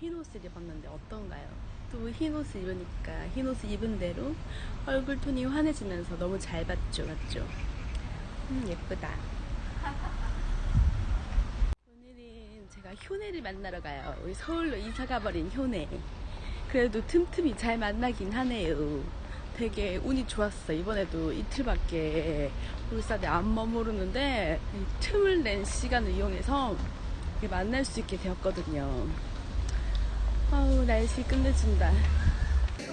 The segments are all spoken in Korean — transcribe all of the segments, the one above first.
흰 옷을 입었는데 어떤가요? 또 흰 옷을 입으니까 흰 옷을 입은 대로 얼굴 톤이 환해지면서 너무 잘 봤죠, 맞죠? 음, 예쁘다. 오늘은 제가 효내를 만나러 가요. 우리 서울로 이사 가버린 효내. 그래도 틈틈이 잘 만나긴 하네요. 되게 운이 좋았어. 이번에도 이틀밖에 울산에 안 머무르는데 이 틈을 낸 시간을 이용해서 만날 수 있게 되었거든요. 아우 날씨 끝내준다.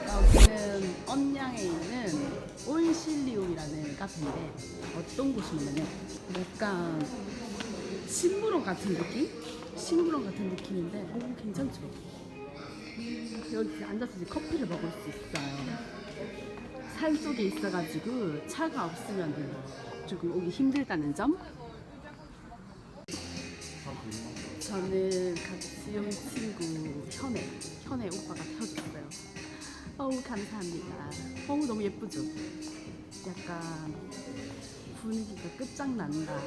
여기는 언양에 있는 온실리움이라는 카페인데 어떤 곳이냐면요. 약간 식물원 같은 느낌? 식물원 같은 느낌인데 오 괜찮죠? 여기 앉아서 이제 커피를 먹을 수 있어요. 산 속에 있어가지고 차가 없으면 조금 오기 힘들다는 점. 저는 같이 온 친구 현애, 현애 오빠가 태워줬어요. 어우 감사합니다. 어우 너무 예쁘죠? 약간 분위기가 끝장난다.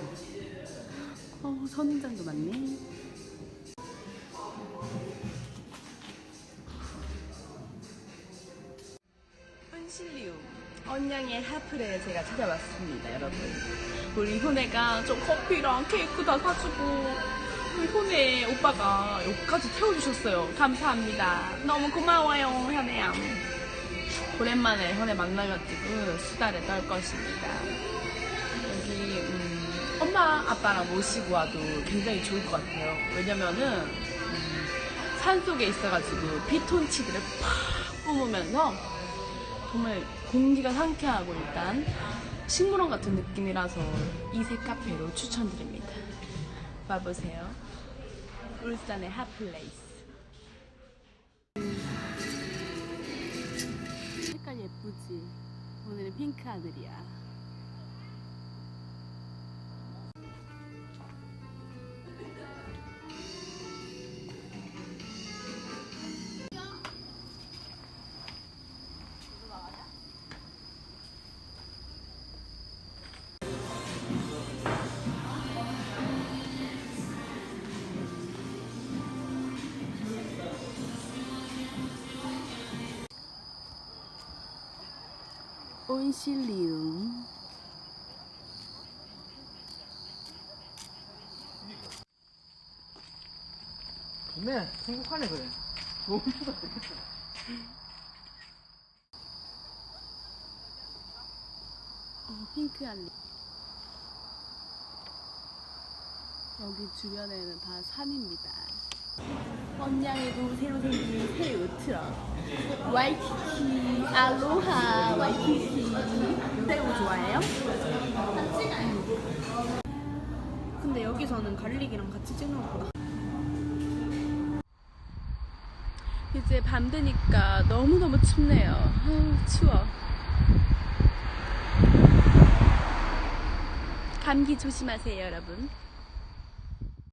어우 선인장도 많네. 은실리움 언양의 하플에 제가 찾아왔습니다 여러분 우리 효네가 좀 커피랑 케이크 다 사주고 우리 효네 오빠가 여기까지 태워주셨어요. 감사합니다. 너무 고마워요 현애야. 오랜만에 현애 만나가지고 수다를 떨 것입니다. 여기 음, 엄마 아빠랑 모시고 와도 굉장히 좋을 것 같아요. 왜냐면은 음, 산속에 있어가지고 피톤치드를 팍 뿜으면서 정말 공기가 상쾌하고 일단 식물원 같은 느낌이라서 이색 카페로 추천드립니다. 와보세요. 울산의 핫플레이스. 색깔 예쁘지? 오늘은 핑크 하늘이야. 온실리움. 좋네. 행복하네, 그래. 좋은 추가 되겠어. 어, 핑크 할리. 여기 주변에는 다 산입니다. 언양에도 새로 생긴 새 요트럼. 와이키키, 알로하, 와이키키. 새우 좋아해요? 근데 여기서는 갈릭이랑 같이 찍는 거다. 이제 밤 되니까 너무너무 춥네요. 아우, 추워. 감기 조심하세요, 여러분.